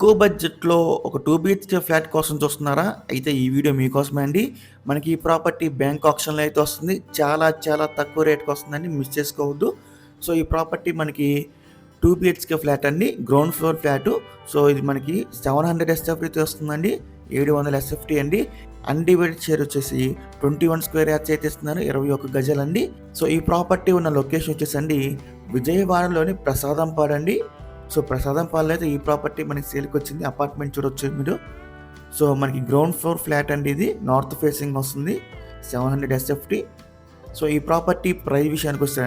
తక్కువ బడ్జెట్‌లో ఒక టూ బిహెచ్కే ఫ్లాట్ కోసం చూస్తున్నారా? అయితే ఈ వీడియో మీకోసమే అండి. మనకి ఈ ప్రాపర్టీ బ్యాంక్ ఆప్షన్లో అయితే వస్తుంది. చాలా చాలా తక్కువ రేట్‌కి వస్తుందండి. మిస్ చేసుకోవద్దు. సో, ఈ ప్రాపర్టీ మనకి టూ బిహెచ్కే ఫ్లాట్ అండి. Ground floor flat. సో, ఇది మనకి 700 ఎస్ఎఫ్టీతో వస్తుందండి. 700 ఎస్ఎఫ్టీ అండి. అన్‌డివైడెడ్ షేర్ వచ్చేసి 21 స్క్వేర్ యార్డ్స్ అయితే ఇస్తున్నారు. ఇరవై ఒక గజలండి సో, ఈ ప్రాపర్టీ ఉన్న లొకేషన్ వచ్చేసండి విజయవాడలోని ప్రసాదంపాడు సో సో, ప్రసాదంపాడులో అయితే ఈ ప్రాపర్టీ మనకి సేల్కి వచ్చింది అపార్ట్మెంట్ చూడొచ్చు మీరు. సో, మనకి గ్రౌండ్ ఫ్లోర్ ఫ్లాట్ అండి ఇది. నార్త్ ఫేసింగ్ వస్తుంది. 700 ఎస్ఎఫ్టీ. సో, ఈ ప్రాపర్టీ ప్రైస్ విషయానికొస్తే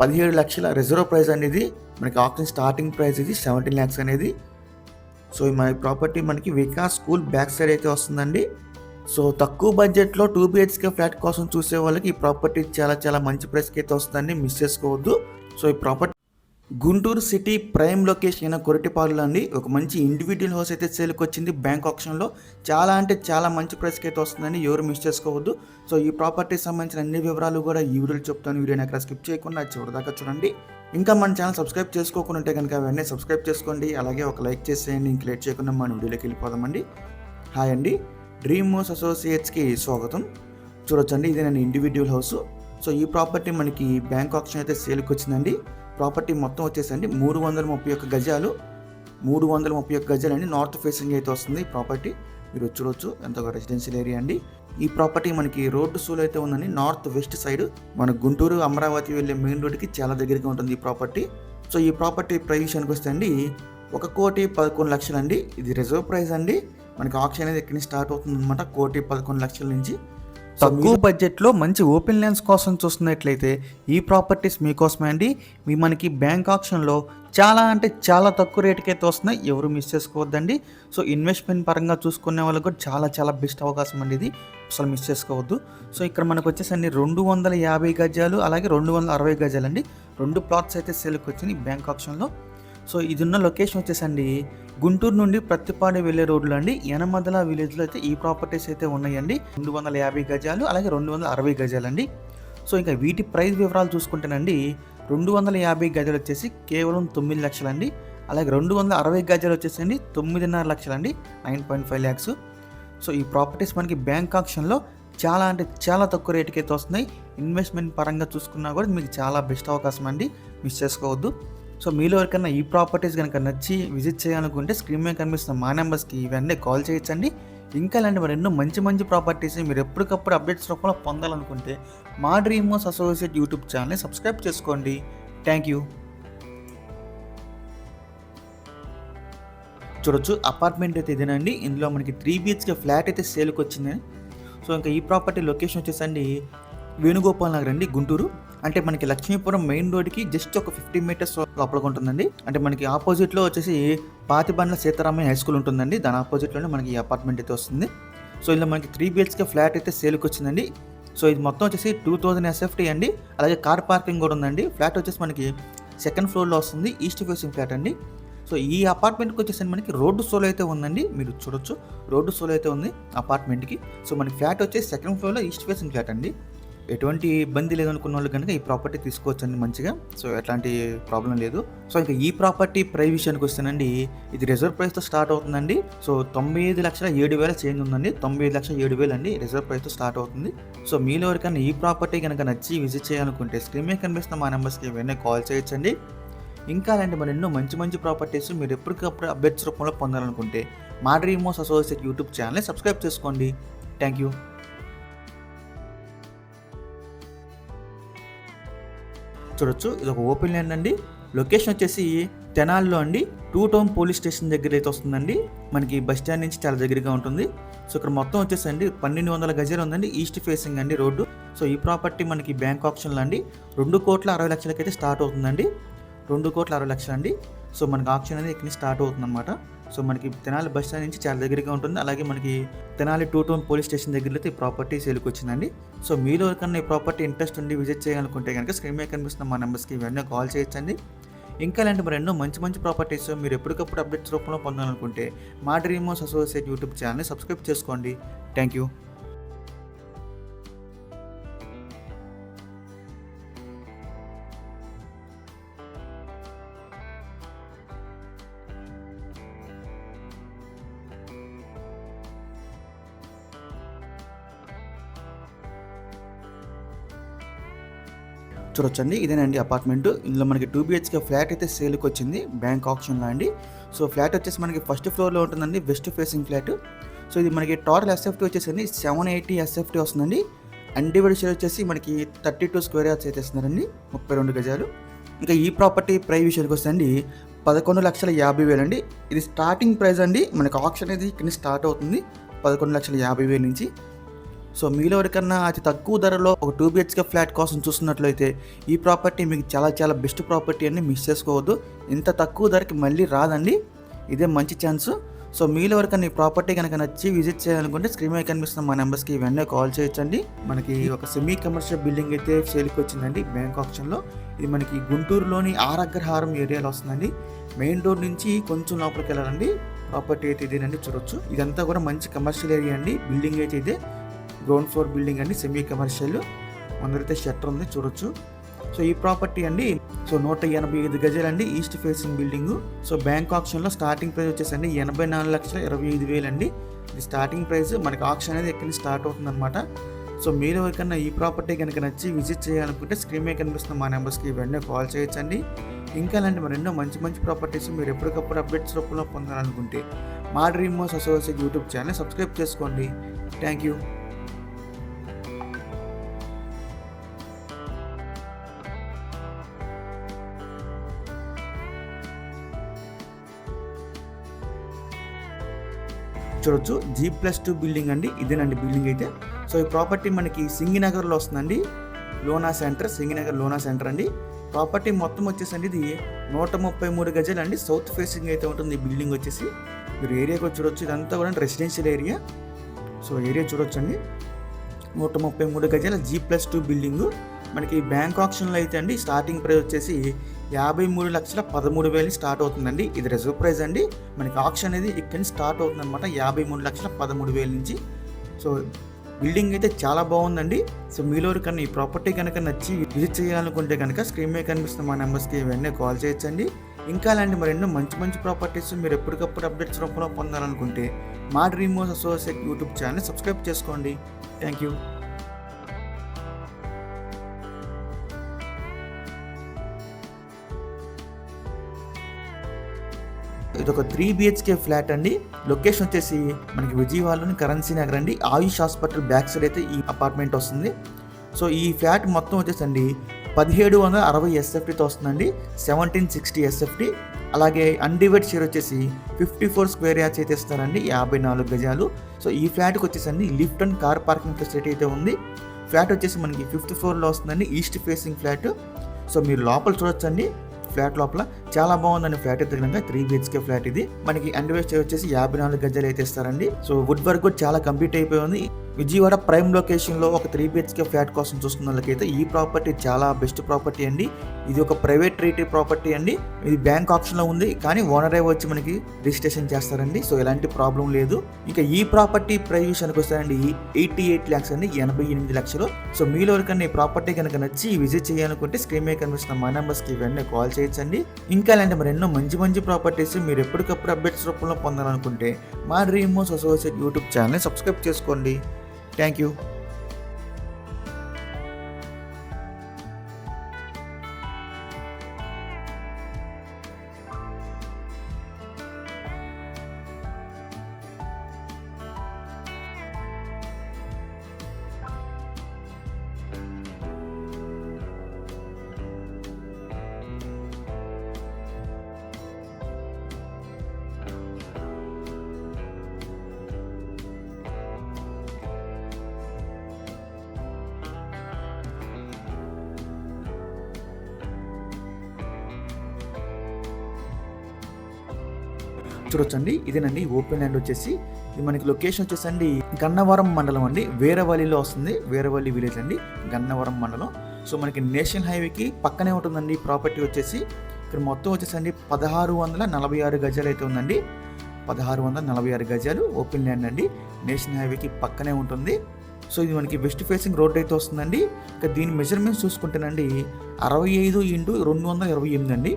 17,00,000 రిజర్వ్ ప్రైస్ అనేది ఇది. మనకి ఆక్షన్ స్టార్టింగ్ ప్రైస్ ఇది సెవెంటీన్ ల్యాక్స్ అనేది. సో, మన ప్రాపర్టీ మనకి వికాస్ స్కూల్ బ్యాక్ సైడ్ అయితే వస్తుందండి. సో, తక్కువ బడ్జెట్‌లో టూ బిహెచ్కే ఫ్లాట్ కోసం చూసే వాళ్ళకి ఈ ప్రాపర్టీ చాలా చాలా మంచి ప్రైస్‌కి అయితే వస్తుందండి. మిస్ చేసుకోవద్దు. సో, ఈ property Guntur city prime location అయిన కొరటిపాడులో అండి. ఒక మంచి ఇండివిజువల్ హౌస్ అయితే సేల్కి వచ్చింది బ్యాంక్ ఆప్షన్లో చాలా అంటే చాలా మంచి ప్రైస్‌కి అయితే వస్తుందండి. ఎవరు మిస్ చేసుకోవద్దు. సో, ఈ ప్రాపర్టీకి సంబంధించిన అన్ని వివరాలు కూడా ఈ వీడియోలో చెప్తాను. వీడియోని ఎక్కడ స్కిప్ చేయకుండా చివరిదాకా చూడండి. ఇంకా మన ఛానల్ సబ్స్క్రైబ్ చేసుకోకుండా ఉంటే కనుక వెంటనే సబ్స్క్రైబ్ చేసుకోండి. అలాగే ఒక లైక్ చేసేయండి. ఇంక లేట్ చేయకుండా మన వీడియోలోకి వెళ్ళిపోదామండి. హాయ్ అండి. డ్రీమ్ హౌస్ అసోసియేట్స్‌కి స్వాగతం. చూడొచ్చండి ఇది నేను ఇండివిడ్యువల్ హౌస్. సో, ఈ ప్రాపర్టీ మనకి బ్యాంక్ ఆప్షన్ అయితే సేల్కి వచ్చిందండి ప్రాపర్టీ మొత్తం వచ్చేసండి 331 గజాలు. మూడు వందల ముప్పై ఒక గజాలు అండి నార్త్ ఫేసింగ్ అయితే వస్తుంది ప్రాపర్టీ. మీరు చూడొచ్చు ఎంత రెసిడెన్షియల్ ఏరియా అండి. ఈ ప్రాపర్టీ మనకి రోడ్డు సూల్ అయితే ఉందండి. నార్త్ వెస్ట్ సైడ్ మన గుంటూరు అమరావతి వెళ్ళే మెయిన్ రోడ్డుకి చాలా దగ్గరగా ఉంటుంది ఈ ప్రాపర్టీ. సో, ఈ ప్రాపర్టీ ప్రైస్ విషయానికొస్తే అండి 1,11,00,000 అండి. ఇది రిజర్వ్ ప్రైస్ అండి. మనకి ఆక్షన్ అనేది ఇక్కడి నుంచి స్టార్ట్ అవుతుందన్నమాట. 1,11,00,000 నుంచి. తక్కువ బడ్జెట్‌లో మంచి ఓపెన్ ల్యాండ్స్ కోసం చూస్తున్నట్లయితే ఈ ప్రాపర్టీస్ మీకోసమే అండి. మీ మనకి బ్యాంక్ ఆక్షన్‌లో చాలా అంటే చాలా తక్కువ రేట్‌కి అయితే వస్తున్నాయి. ఎవరు మిస్ చేసుకోవద్దండి. సో, ఇన్వెస్ట్‌మెంట్ పరంగా చూసుకునే వాళ్ళకి కూడా చాలా చాలా బెస్ట్ అవకాశం అండి ఇది. అసలు మిస్ చేసుకోవద్దు. సో, ఇక్కడ మనకు వచ్చేసండి 250 గజాలు అలాగే 260 గజాలండి. 2 ప్లాట్స్ అయితే సేల్‌కొచ్చినాయి బ్యాంక్ ఆక్షన్‌లో. సో, ఇదున్న లొకేషన్ వచ్చేసండి గుంటూరు నుండి ప్రత్తిపాడు వెళ్ళే రోడ్లో అండి. యనమదల విలేజ్‌లో అయితే ఈ ప్రాపర్టీస్ అయితే ఉన్నాయండి. 250 గజాలు అలాగే రెండు వందల అరవై గజాలు అండి సో, ఇంకా వీటి ప్రైస్ వివరాలు చూసుకుంటేనండి 250 గజాలు వచ్చేసి కేవలం తొమ్మిది లక్షలండి. అలాగే 260 గజాలు వచ్చేసండి 9.5 లక్షలండి. Nine point five lakhs so, ఈ ప్రాపర్టీస్ మనకి బ్యాంక్ ఆక్షన్‌లో చాలా అంటే చాలా తక్కువ రేటుకి అయితే వస్తున్నాయి. ఇన్వెస్ట్‌మెంట్ పరంగా చూసుకున్నా కూడా మీకు చాలా బెస్ట్ అవకాశం అండి. మిస్ చేసుకోవద్దు. సో, మీలో ఎవరికైనా ఈ ప్రాపర్టీస్ కనుక నచ్చి విజిట్ చేయాలనుకుంటే స్క్రీన్ మీద కనిపిస్తున్న మా నెంబర్స్‌కి ఇవన్నీ కాల్ చేయొచ్చండి. ఇంకా ఇలాంటి మరెన్నో మంచి మంచి ప్రాపర్టీస్ మీరు ఎప్పటికప్పుడు అప్డేట్స్ రూపంలో పొందాలనుకుంటే మా డ్రీమ్ అసోసియేట్ యూట్యూబ్ ఛానల్‌ని సబ్స్క్రైబ్ చేసుకోండి. Thank you. చూడొచ్చు అపార్ట్మెంట్ అయితే ఇదేనండి. ఇందులో మనకి త్రీ బీహెచ్‌కే ఫ్లాట్ అయితే సేల్కి వచ్చింది సో, ఇంకా ఈ ప్రాపర్టీ లొకేషన్ వచ్చేసండి వేణుగోపాల్ నగర్ అండి గుంటూరు. అంటే మనకి లక్ష్మీపురం మెయిన్ రోడ్‌కి జస్ట్ ఒక 50 మీటర్స్ లోపలగా ఉంటుందండి. అంటే మనకి ఆపోజిట్‌లో వచ్చేసి పాతిబండ్ల సీతారామయ్య హై స్కూల్ ఉంటుందండి. దాని ఆపోజిట్‌లోనే మనకి ఈ అపార్ట్మెంట్ అయితే వస్తుంది. సో, ఇందులో మనకి త్రీ బిహెచ్కే ఫ్లాట్ అయితే సేల్కి వచ్చిందండి సో, ఇది మొత్తం వచ్చేసి 2000 ఎస్ఎఫ్టీ అండి. అలాగే కార్ పార్కింగ్ కూడా ఉందండి. ఫ్లాట్ వచ్చేసి మనకి సెకండ్ ఫ్లోర్‌లో వస్తుంది. ఈస్ట్ ఫేసింగ్ ఫ్లాట్ అండి. సో, ఈ అపార్ట్మెంట్‌కి వచ్చేసి మనకి రోడ్డు సోలో అయితే ఉందండి. మీరు చూడొచ్చు. రోడ్డు సోలో అయితే ఉంది అపార్ట్మెంట్‌కి. సో, మనకి ఫ్లాట్ వచ్చేసి సెకండ్ ఫ్లోర్‌లో ఈస్ట్ ఫేసింగ్ ఫ్లాట్ అండి. ఎటువంటి ఇబ్బంది లేదనుకున్న వాళ్ళు కనుక ఈ ప్రాపర్టీ తీసుకోవచ్చండి మంచిగా. సో, ఎట్లాంటి ప్రాబ్లం లేదు. సో, ఇంకా ఈ ప్రాపర్టీ ప్రైస్ విషయానికి వస్తేనండి ఇది రిజర్వ్ ప్రైస్‌తో స్టార్ట్ అవుతుందండి. సో, 95,07,000 చేంజ్ ఉందండి. 95,07,000 అండి రిజర్వ్ ప్రైస్‌తో స్టార్ట్ అవుతుంది. సో, మీలో ఎవరికైనా ఈ ప్రాపర్టీ కనుక నచ్చి విజిట్ చేయాలనుకుంటే స్క్రీన్ మీద కనిపిస్తున్న మా నెంబర్స్‌కి వెంటనే కాల్ చేయొచ్చండి. ఇంకా అలాంటి మరెన్నో మంచి మంచి ప్రాపర్టీస్ మీరు ఎప్పటికప్పుడు అప్డేట్స్ రూపంలో పొందాలనుకుంటే మా అసోసియేట్ యూట్యూబ్ ఛానల్‌ని సబ్స్క్రైబ్ చేసుకోండి. Thank you. చూడొచ్చు ఇది ఒక ఓపెన్ ల్యాండ్ అండి. లొకేషన్ వచ్చేసి తెనాల్లో అండి. టూ టౌన్ పోలీస్ స్టేషన్ దగ్గర అయితే వస్తుందండి. మనకి బస్ స్టాండ్ నుంచి చాలా దగ్గరగా ఉంటుంది. సో, ఇక్కడ మొత్తం వచ్చేసండి 1200 గజాలు ఉందండి. ఈస్ట్ ఫేసింగ్ అండి రోడ్డు. సో, ఈ ప్రాపర్టీ మనకి బ్యాంక్ ఆప్షన్లో అండి 2,60,00,000 అయితే స్టార్ట్ అవుతుందండి. 2,60,00,000 అండి. సో, మనకి ఆప్షన్ అనేది ఇక్కడ స్టార్ట్ అవుతుందన్నమాట. సో, మనకి తెనాలి బస్ స్టాండ్ నుంచి చాలా దగ్గరగా ఉంటుంది. అలాగే మనకి Tenali two town police station దగ్గరలో అయితే ఈ ప్రాపర్టీ సేల్‌కొచ్చిందండి. సో, మీలో ఎవరికన్నా ఈ ప్రాపర్టీ ఇంట్రెస్ట్ ఉండి విజిట్ చేయాలనుకుంటే కనుక స్క్రీన్ మీద కనిపిస్తున్న మా నెంబర్స్‌కి వెంటనే కాల్ చేయొచ్చండి. ఇంకా ఇలాంటి ఎన్నో మంచి మంచి ప్రాపర్టీస్ మీరు ఎప్పటికప్పుడు అప్డేట్స్ రూపంలో పొందాలనుకుంటే మా డ్రీమ్ హౌస్ అసోసియేట్ యూట్యూబ్ ఛానల్‌ని సబ్స్క్రైబ్ చేసుకోండి. Thank you. చూడొచ్చండి ఇదేనండి అపార్ట్మెంట్ ఇందులో మనకి టూ బిహెచ్కే ఫ్లాట్ అయితే సేల్కి వచ్చింది. బ్యాంక్ ఆప్షన్లో అండి. సో ఫ్లాట్ వచ్చేసి మనకి ఫస్ట్ ఫ్లోర్లో ఉంటుందండి. వెస్ట్ ఫేసింగ్ ఫ్లాట్ సో ఇది మనకి టోటల్ ఎస్ఎఫ్టీ వచ్చేసి సెవెన్ ఎయిటీ ఎస్ఎఫ్టీ వస్తుందండి. అన్డివైడ్ షేర్ వచ్చేసి మనకి థర్టీ టూ స్క్వేర్ యార్డ్స్ అయితే ఇస్తున్నారండి. ముప్పై రెండు గజాలు. ఇంకా ఈ ప్రాపర్టీ ప్రైస్ విషయానికి వస్తుందండి. పదకొండు లక్షల యాభై వేలు అండి. ఇది స్టార్టింగ్ ప్రైస్ అండి. మనకి ఆప్షన్ అనేది ఇక్కడ స్టార్ట్ అవుతుంది. పదకొండు లక్షల యాభై వేలు నుంచి. సో మీలో ఎవరికన్నా అతి తక్కువ ధరలో ఒక టూ బిహెచ్కే ఫ్లాట్ కోసం చూస్తున్నట్లయితే ఈ ప్రాపర్టీ మీకు చాలా చాలా బెస్ట్ ప్రాపర్టీ అని మిస్ చేసుకోవద్దు. ఇంత తక్కువ ధరకి మళ్ళీ రాదండి. ఇదే మంచి ఛాన్స్. సో మీలో ఎవరికైనా ఈ ప్రాపర్టీ కనుక నచ్చి విజిట్ చేయాలనుకుంటే స్క్రీన్ మీద కనిపిస్తున్న మా నెంబర్స్కి వెంటనే కాల్ చేయొచ్చండి. మనకి ఒక సెమీ కమర్షియల్ బిల్డింగ్ అయితే సేల్కి వచ్చిందండి బ్యాంక్ ఆప్షన్లో. ఇది మనకి గుంటూరులోని ఆరగ్రహారం ఏరియాలో వస్తుందండి. మెయిన్ రోడ్ నుంచి కొంచెం లోపలికి వెళ్ళాలండి. ప్రాపర్టీ అయితే ఇదేనండి చూడొచ్చు. ఇదంతా కూడా మంచి కమర్షియల్ ఏరియా అండి. బిల్డింగ్ అయితే ఇదే. గ్రౌండ్ ఫ్లోర్ బిల్డింగ్ అండి సెమీ కమర్షియల్ ముందరైతే షట్టర్ ఉంది చూడొచ్చు. సో ఈ ప్రాపర్టీ అండి సో నూట ఎనభై ఐదు గజాలండి east facing building so bank ఆప్షన్లో స్టార్టింగ్ ప్రైస్ వచ్చేసండి ఎనభై నాలుగు లక్షల ఇరవై ఐదు వేలు అండి. ఇది స్టార్టింగ్ ప్రైస్ మనకి ఆప్షన్ అనేది ఎక్కడి నుంచి స్టార్ట్ అవుతుంది అనమాట సో మీరు ఎవరికన్నా ఈ ప్రాపర్టీ కనుక నచ్చి విజిట్ చేయాలనుకుంటే స్క్రీన్ మీద కనిపిస్తున్న మా నెంబర్స్కి వెంటనే కాల్ చేయొచ్చండి. ఇంకా అలాంటి మరెన్నో మంచి మంచి ప్రాపర్టీస్ మీరు ఎప్పటికప్పుడు అప్డేట్స్ రూపంలో పొందాలనుకుంటే మా డ్రీమ్ మోస్ అసోసియేట్ యూట్యూబ్ ఛానల్ సబ్స్క్రైబ్ చేసుకోండి. థ్యాంక్ యూ చూడొచ్చు. జీ ప్లస్ టూ బిల్డింగ్ అండి. ఇదేనండి బిల్డింగ్ అయితే. సో ఈ ప్రాపర్టీ మనకి సింగినగర్లో వస్తుందండి. లోనా సెంటర్ సింగినగర్ లోనా సెంటర్ అండి. ప్రాపర్టీ మొత్తం వచ్చేసండి ఇది నూట ముప్పై మూడు గజాలు అండి. సౌత్ ఫేసింగ్ అయితే ఉంటుంది ఈ బిల్డింగ్ వచ్చేసి. మీరు ఏరియాకి చూడొచ్చు. ఇదంతా కూడా రెసిడెన్షియల్ ఏరియా సో ఏరియా చూడొచ్చు అండి నూట ముప్పై మూడు గజాల జీ ప్లస్ టూ బిల్డింగ్ మనకి బ్యాంక్ ఆప్షన్లో అయితే అండి స్టార్టింగ్ ప్రైస్ వచ్చేసి యాభై మూడు లక్షల పదమూడు వేలు స్టార్ట్ అవుతుందండి. ఇది రిజర్వ్ ప్రైస్ అండి. మనకి ఆప్షన్ అనేది ఇక్కడ నుంచి స్టార్ట్ అవుతుందన్నమాట. యాభై మూడు లక్షల పదమూడు వేల నుంచి. సో బిల్డింగ్ అయితే చాలా బాగుందండి. సో మీలో కన్నా ఈ ప్రాపర్టీ కనుక నచ్చి విజిట్ చేయాలనుకుంటే కనుక స్క్రీన్ మీద కనిపిస్తున్న మా నెంబర్స్కి ఇవన్నీ కాల్ చేయొచ్చండి. ఇంకా అలాంటి మరెన్నో మంచి మంచి ప్రాపర్టీస్ మీరు ఎప్పటికప్పుడు అప్డేట్స్ రూపంలో పొందాలనుకుంటే మా dream house associate YouTube channel subscribe చేసుకోండి. Thank you. ఇది ఒక త్రీ బిహెచ్కే ఫ్లాట్ అండి. లొకేషన్ వచ్చేసి మనకి విజయవాడలోని కరెన్సీ నగర్ అండి. ఆయుష్ హాస్పిటల్ బ్యాక్ సైడ్ అయితే ఈ అపార్ట్మెంట్ వస్తుంది. సో ఈ ఫ్లాట్ మొత్తం వచ్చేసండి పదిహేడు వందల అరవై ఎస్ఎఫ్టీతో వస్తుందండి. సెవెంటీన్ సిక్స్టీ ఎస్ఎఫ్టీ అలాగే అన్డివైడ్ షేర్ వచ్చేసి ఫిఫ్టీ ఫోర్ స్క్వేర్ యార్డ్స్ అయితే ఇస్తారండి. యాభై నాలుగు గజాలు. సో ఈ ఫ్లాట్కి వచ్చేసండి lift and car parking facility అయితే ఉంది. ఫ్లాట్ వచ్చేసి మనకి ఫిఫ్త్ ఫ్లోర్లో వస్తుందండి. ఈస్ట్ ఫేసింగ్ ఫ్లాట్ సో మీరు లోపల చూడొచ్చండి. ఫ్లాట్ లోపల చాలా బాగుందండి ఫ్లాట్ అయితే. కనుక త్రీ బిహెచ్కే ఫ్లాట్ ఇది. మనకి అండర్వేస్ట్ వచ్చేసి యాభై నాలుగు గజాలు అయితే ఇస్తారండి. సో వుడ్ వర్క్ కూడా చాలా కంప్లీట్ అయిపోయింది. విజయవాడ ప్రైమ్ లొకేషన్లో ఒక త్రీ బిహెచ్కే ఫ్లాట్ కోసం చూస్తున్న వాళ్ళకైతే ఈ ప్రాపర్టీ చాలా బెస్ట్ ప్రాపర్టీ అండి. ఇది ఒక ప్రైవేట్ రేటెడ్ ప్రాపర్టీ అండి. ఇది బ్యాంక్ ఆప్షన్లో ఉంది కానీ ఓనరే వచ్చి మనకి రిజిస్ట్రేషన్ చేస్తారండి. సో ఎలాంటి ప్రాబ్లం లేదు. ఇంకా ఈ ప్రాపర్టీ ప్రైస్ విషయానికి వస్తారండి ఎయిటీ ఎయిట్ ల్యాక్స్ అండి ఎనభై ఎనిమిది లక్షలు. సో మీలో ఎవరికన్నా ఈ ప్రాపర్టీ కనుక నచ్చి విజిట్ చేయాలనుకుంటే స్క్రీన్ మీద కనిపిస్తున్న మా నెంబర్స్కి ఇవన్నీ కాల్ చేయొచ్చండి. ఇంకా ఇలాంటి మరి ఎన్నో మంచి మంచి ప్రాపర్టీస్ మీరు ఎప్పటికప్పుడు అప్డేట్స్ రూపంలో పొందాలనుకుంటే మా డ్రీమ్ మోస్ అసోసియేట్ యూట్యూబ్ ఛానల్ని సబ్స్క్రైబ్ చేసుకోండి. థ్యాంక్ యూ చూడొచ్చండి. ఇదేనండి ఓపెన్ ల్యాండ్ వచ్చేసి. ఇది మనకి లొకేషన్ వచ్చేసండి గన్నవరం మండలం అండి. వేరవల్లిలో వస్తుంది. వేరవల్లి విలేజ్ అండి గన్నవరం మండలం. సో మనకి నేషనల్ హైవేకి పక్కనే ఉంటుందండి ప్రాపర్టీ వచ్చేసి. ఇక్కడ మొత్తం వచ్చేసండి పదహారు వందల నలభై ఆరు గజాలు అయితే ఉందండి. పదహారు వందల నలభై ఆరు గజాలు ఓపెన్ ల్యాండ్ అండి. నేషనల్ హైవేకి పక్కనే ఉంటుంది. సో ఇది మనకి వెస్ట్ ఫేసింగ్ రోడ్ అయితే వస్తుందండి. ఇక దీని మెజర్మెంట్స్ చూసుకుంటేనండి అరవై ఐదు ఇంటూ రెండు వందల ఇరవై ఎనిమిది అండి.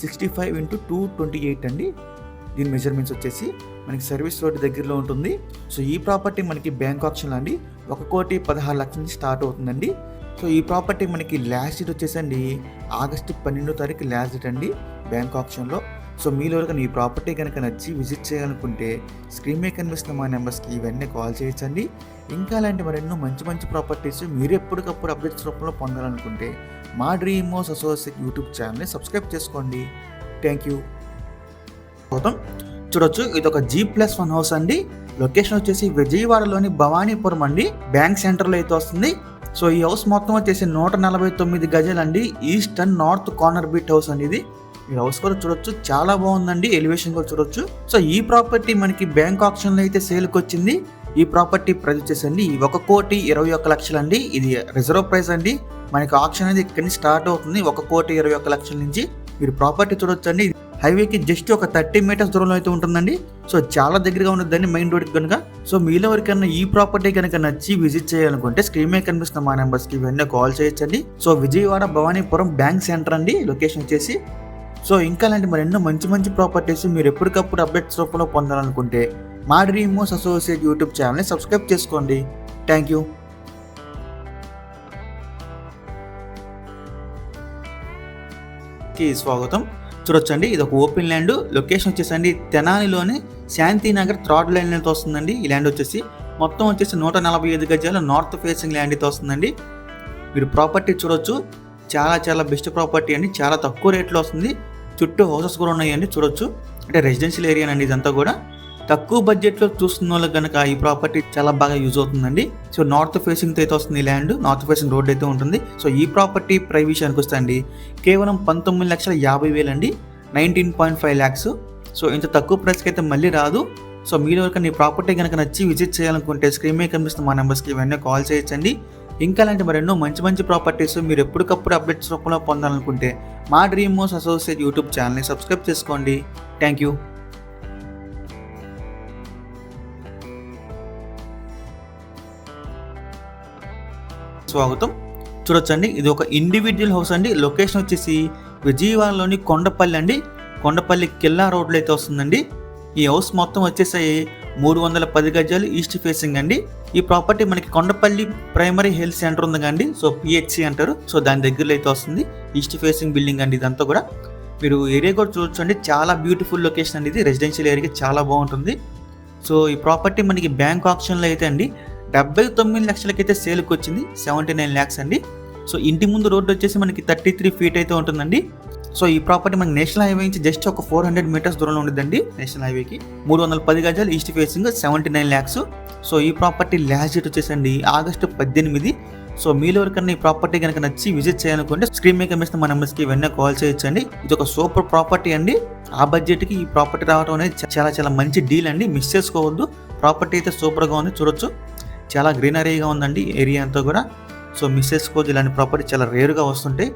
Sixty five into two twenty eight అండి. దీని మెజర్మెంట్స్ వచ్చేసి మనకి సర్వీస్ రోడ్ దగ్గరలో ఉంటుంది. సో ఈ ప్రాపర్టీ మనకి బ్యాంక్ ఆప్షన్ అండి. ఒక కోటి పదహారు లక్షల నుంచి స్టార్ట్ అవుతుందండి. సో ఈ ప్రాపర్టీ మనకి లాస్ట్ డేట్ వచ్చేసండి ఆగస్టు పన్నెండో తారీఖు లాస్ట్ డేట్ అండి బ్యాంక్ ఆప్షన్లో సో మీలో కనుక ఈ ప్రాపర్టీ కనుక నచ్చి విజిట్ చేయాలనుకుంటే స్క్రీన్ మీద కనిపిస్తున్న మా నెంబర్స్కి ఇవన్నీ కాల్ చేయొచ్చండి. ఇంకా అలాంటి మరెన్నో మంచి మంచి ప్రాపర్టీస్ మీరు ఎప్పటికప్పుడు అప్డేట్స్ రూపంలో పొందాలనుకుంటే మా డ్రీమ్ మోస్ అసోసియేట్ యూట్యూబ్ ఛానల్ని సబ్స్క్రైబ్ చేసుకోండి. థ్యాంక్ యూ గౌతమ్ చూడొచ్చు ఇది ఒక జీ ప్లస్ వన్ హౌస్ అండి. లొకేషన్ వచ్చేసి విజయవాడలోని భవానీపురం అండి. బ్యాంక్ సెంటర్లో అయితే వస్తుంది. సో ఈ హౌస్ మొత్తం వచ్చేసి నూట నలభై తొమ్మిది గజాలండి. East and north corner beat house అండి ఇది. ఈ హౌస్ కూడా చూడొచ్చు చాలా బాగుందండి. ఎలివేషన్ కూడా చూడొచ్చు. సో ఈ ప్రాపర్టీ మనకి బ్యాంక్ ఆప్షన్లో అయితే సేల్కి వచ్చింది ఈ ప్రాపర్టీ ప్రైస్ వచ్చేసండి ఒక కోటి ఇరవై ఒక్క లక్షలు అండి ఇది రిజర్వ్ ప్రైస్ అండి. మనకి ఆప్షన్ అనేది ఇక్కడి నుంచి స్టార్ట్ అవుతుంది. ఒక కోటి ఇరవై ఒక్క లక్షల నుంచి. మీరు ప్రాపర్టీ చూడొచ్చండి. హైవేకి జస్ట్ ఒక థర్టీ మీటర్స్ దూరంలో అయితే ఉంటుందండి. సో చాలా దగ్గరగా ఉంటుందండి మెయిన్ రోడ్కి కనుక సో మీలో ఎవరికైనా ఈ ప్రాపర్టీ కనుక నచ్చి విజిట్ చేయాలనుకుంటే స్క్రీన్ మీద కనిపిస్తున్న మా నెంబర్స్కి ఇవన్నీ కాల్ చేయొచ్చండి. So Vijayawada Bhavanipuram bank center అండి లొకేషన్ వచ్చేసి. సో ఇంకా అలాంటి మరి ఎన్నో మంచి మంచి ప్రాపర్టీస్ మీరు ఎప్పటికప్పుడు అప్డేట్స్ రూపంలో పొందాలనుకుంటే మా డ్రీమోస్ అసోసియేట్ యూట్యూబ్ ఛానల్ని సబ్స్క్రైబ్ చేసుకోండి. Thank you. కి స్వాగతం. చూడొచ్చండి. ఇది ఒక ఓపెన్ ల్యాండ్. లొకేషన్ వచ్చేసండి తెనాలిలోని శాంతినగర్ థ్రాడ్ ల్యాండ్ అయితే వస్తుందండి. ఈ ల్యాండ్ వచ్చేసి మొత్తం వచ్చేసి నూట నలభై ఐదు గజాలు నార్త్ ఫేసింగ్ ల్యాండ్ అయితే వస్తుందండి. మీరు ప్రాపర్టీ చూడొచ్చు. చాలా చాలా బెస్ట్ ప్రాపర్టీ అండి. చాలా తక్కువ రేట్లో వస్తుంది. చుట్టూ హౌసెస్ కూడా ఉన్నాయండి. చూడొచ్చు. అంటే రెసిడెన్షియల్ ఏరియా అండి ఇదంతా కూడా. తక్కువ బడ్జెట్లో చూస్తున్న వాళ్ళకి కనుక ఈ ప్రాపర్టీ చాలా బాగా యూజ్ అవుతుందండి. సో నార్త్ ఫేసింగ్ అయితే వస్తుంది ల్యాండ్ నార్త్ ఫేసింగ్ రోడ్ అయితే ఉంటుంది. సో ఈ ప్రాపర్టీ ప్రైస్ విషయానికి వస్తే అండి కేవలం పంతొమ్మిది లక్షల యాభై వేలు అండి. Nineteen point five lakhs so ఇంత తక్కువ ప్రైస్కి అయితే మళ్ళీ రాదు. సో మీరు ఎవరికైనా ఈ ప్రాపర్టీ కనుక నచ్చి విజిట్ చేయాలనుకుంటే స్క్రీన్ మీద కనిపిస్తున్న మా నెంబర్స్కి ఇవన్నీ కాల్ చేయొచ్చండి. ఇంకా అలాంటి మరెన్నో మంచి మంచి ప్రాపర్టీస్ మీరు ఎప్పటికప్పుడు అప్డేట్స్ రూపంలో పొందాలనుకుంటే మా డ్రీమ్ మోస్ అసోసియేట్ యూట్యూబ్ ఛానల్ని సబ్స్క్రైబ్ చేసుకోండి. థ్యాంక్ యూ స్వాగతం. చూడొచ్చండి ఇది ఒక ఇండివిజువల్ హౌస్ అండి. లొకేషన్ వచ్చేసి విజయవాడలోని కొండపల్లి అండి. కొండపల్లి కిల్లా రోడ్లో అయితే వస్తుందండి. ఈ హౌస్ మొత్తం వచ్చేసి మూడు వందల పది గజాలు ఈస్ట్ ఫేసింగ్ అండి. ఈ ప్రాపర్టీ మనకి కొండపల్లి ప్రైమరీ హెల్త్ సెంటర్ ఉంది కండి సో పిహెచ్సి అంటారు. సో దాని దగ్గరలో అయితే వస్తుంది. ఈస్ట్ ఫేసింగ్ బిల్డింగ్ అండి ఇదంతా కూడా. మీరు ఏరియా కూడా చూడొచ్చు అండి చాలా బ్యూటిఫుల్ లొకేషన్ అండి ఇది. రెసిడెన్షియల్ ఏరియాకి చాలా బాగుంటుంది. సో ఈ ప్రాపర్టీ మనకి బ్యాంక్ ఆప్షన్లో అయితే అండి. డెబ్బై తొమ్మిది లక్షలకైతే సేల్కి వచ్చింది సెవెంటీ నైన్ ల్యాక్స్ అండి. సో ఇంటి ముందు రోడ్డు వచ్చేసి మనకి థర్టీ త్రీ ఫీట్ అయితే ఉంటుందండి. సో ఈ ప్రాపర్టీ మనకి నేషనల్ హైవే నుంచి జస్ట్ ఒక ఫోర్ హండ్రెడ్ మీటర్స్ దూరంలో ఉండదండి నేషనల్ హైవేకి. మూడు వందల పది గజాలు east facing seventy nine lakhs. So ఈ ప్రాపర్టీ లాస్ట్ డేట్ వచ్చేసండి ఆగస్టు పద్దెనిమిది. సో మీలో ఎవరికన్నా ఈ ప్రాపర్టీ కనుక నచ్చి విజిట్ చేయాలనుకుంటే స్క్రీన్ మీద కనిపిస్తున్న మన నెంబర్స్కి వెన్న కాల్ చేయొచ్చండి. ఇది ఒక సూపర్ ప్రాపర్టీ అండి. ఆ బడ్జెట్కి ఈ ప్రాపర్టీ రావడం అనేది చాలా చాలా మంచి డీల్ అండి. మిస్ చేసుకోవద్దు. ప్రాపర్టీ అయితే సూపర్గా ఉంది చూడొచ్చు. చాలా గ్రీనరీగా ఉందండి ఏరియా అంతా కూడా. సో మిస్ చేసుకోవచ్చు ఇలాంటి ప్రాపర్టీ చాలా రేరుగా వస్తుంటాయి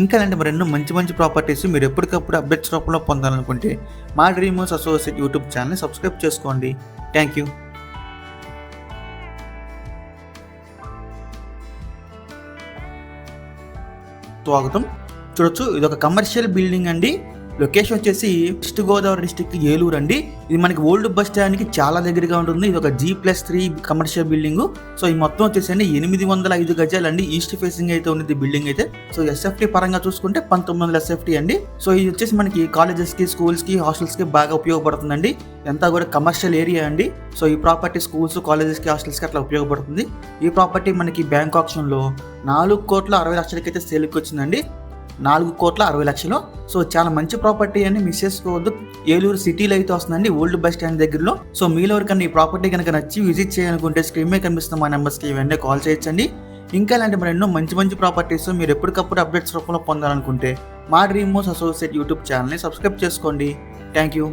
ఇంకా ఇలాంటి మరెన్నో మంచి మంచి ప్రాపర్టీస్ మీరు ఎప్పటికప్పుడు అప్డేట్స్ రూపంలో పొందాలనుకుంటే మా డ్రీమర్స్ అసోసియేట్ యూట్యూబ్ ఛానల్ని సబ్స్క్రైబ్ చేసుకోండి. థ్యాంక్ యూ స్వాగతం. చూడొచ్చు ఇది ఒక కమర్షియల్ బిల్డింగ్ అండి. లొకేషన్ వచ్చేసి వెస్ట్ గోదావరి డిస్టిక్ ఏలూరు అండి. ఇది మనకి ఓల్డ్ బస్ స్టాండ్కి చాలా దగ్గరగా ఉంటుంది. ఇది ఒక G plus three commercial building so ఈ మొత్తం వచ్చేసి అండి ఎనిమిది వందల ఐదు గజాలు అండి ఈస్ట్ ఫేసింగ్ అయితే ఉంది బిల్డింగ్ అయితే. సో ఎస్ఎఫ్టీ పరంగా చూసుకుంటే పంతొమ్మిది వందల ఎస్ఎఫ్టీ అండి. సో ఇది వచ్చేసి మనకి కాలేజెస్కి స్కూల్స్కి హాస్టల్స్కి బాగా ఉపయోగపడుతుందండి. ఎంత కూడా కమర్షియల్ ఏరియా అండి. సో ఈ ప్రాపర్టీ స్కూల్స్ కాలేజెస్కి హాస్టల్స్కి అట్లా ఉపయోగపడుతుంది. ఈ ప్రాపర్టీ మనకి బ్యాంక్ ఆప్షన్లో నాలుగు కోట్ల అరవై లక్షలకైతే సేల్కి వచ్చిందండి. నాలుగు కోట్ల అరవై లక్షలు. సో చాలా మంచి ప్రాపర్టీ అని మిస్ చేసుకోవద్దు. ఏలూరు సిటీలో అయితే వస్తుందండి ఓల్డ్ బస్ స్టాండ్ దగ్గరలో. సో మీలో ఎవరికన్నా ఈ ప్రాపర్టీ కనుక నచ్చి విజిట్ చేయాలనుకుంటే స్క్రీన్ మీద కనిపిస్తున్న మా నెంబర్స్కి ఇవన్నీ కాల్ చేయొచ్చండి. ఇంకా ఇలాంటి మరి ఎన్నో మంచి మంచి ప్రాపర్టీస్ మీరు ఎప్పటికప్పుడు అప్డేట్స్ రూపంలో పొందాలనుకుంటే మా డ్రీమ్ మోస్ అసోసియేట్ యూట్యూబ్ ఛానల్ని సబ్స్క్రైబ్ చేసుకోండి. Thank you.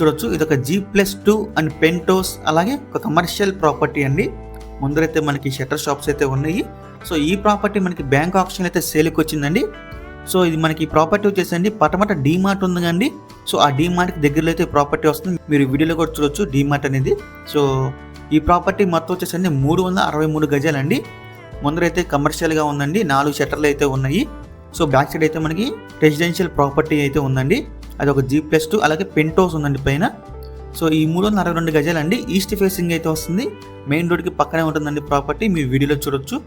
చూడొచ్చు. ఇది ఒక G plus two and penthouse అలాగే ఒక కమర్షియల్ ప్రాపర్టీ అండి. ముందరైతే మనకి షట్టర్ షాప్స్ అయితే ఉన్నాయి. సో ఈ ప్రాపర్టీ మనకి బ్యాంక్ ఆప్షన్ అయితే సేల్కి వచ్చిందండి. సో ఇది మనకి ప్రాపర్టీ వచ్చేసండి పటమట డీమార్ట్ ఉంది కండి సో ఆ డీమార్ట్కి దగ్గరలో అయితే ప్రాపర్టీ వస్తుంది. మీరు వీడియోలో కూడా చూడొచ్చు డీమార్ట్ అనేది. సో ఈ ప్రాపర్టీ మొత్తం వచ్చేసండి మూడు వందల అరవై మూడు గజాలండి. ముందరైతే కమర్షియల్గా ఉందండి. నాలుగు షట్టర్లు అయితే ఉన్నాయి. సో బ్యాక్ సైడ్ అయితే మనకి రెసిడెన్షియల్ ప్రాపర్టీ అయితే ఉందండి. అది ఒక జీ ప్లస్ టూ అలాగే పెంటోస్ ఉందండి పైన. సో ఈ మూడు వందల అరవై రెండు గజాలండి. ఈస్ట్ ఫేసింగ్ అయితే వస్తుంది. మెయిన్ రోడ్కి పక్కనే ఉంటుందండి ప్రాపర్టీ మీ వీడియోలో చూడొచ్చు.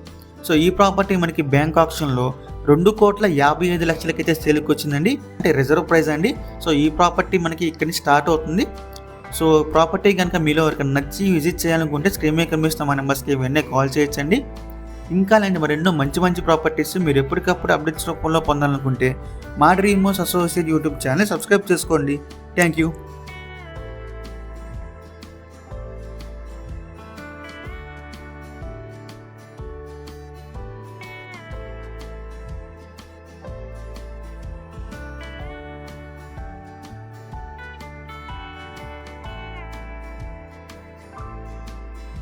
సో ఈ ప్రాపర్టీ మనకి బ్యాంక్ ఆప్షన్లో రెండు కోట్ల యాభై ఐదు లక్షలకైతే సేల్కి వచ్చిందండి. అంటే రిజర్వ్ ప్రైస్ అండి. సో ఈ ప్రాపర్టీ మనకి ఇక్కడి నుంచి స్టార్ట్ అవుతుంది. సో ప్రాపర్టీ కనుక మీలో ఎవరికైనా నచ్చి విజిట్ చేయాలనుకుంటే స్క్రీన్ మీద కనిపిస్తున్న మా నెంబర్స్కి వెంటనే కాల్ చేయొచ్చండి. ఇంకా లాంటి మరి ఎన్నో మంచి మంచి ప్రాపర్టీస్ మీరు ఎప్పటికప్పుడు అప్డేట్స్ రూపంలో పొందాలనుకుంటే మా డ్రీమోస్ అసోసియేట్ యూట్యూబ్ ఛానల్ సబ్స్క్రైబ్ చేసుకోండి. Thank you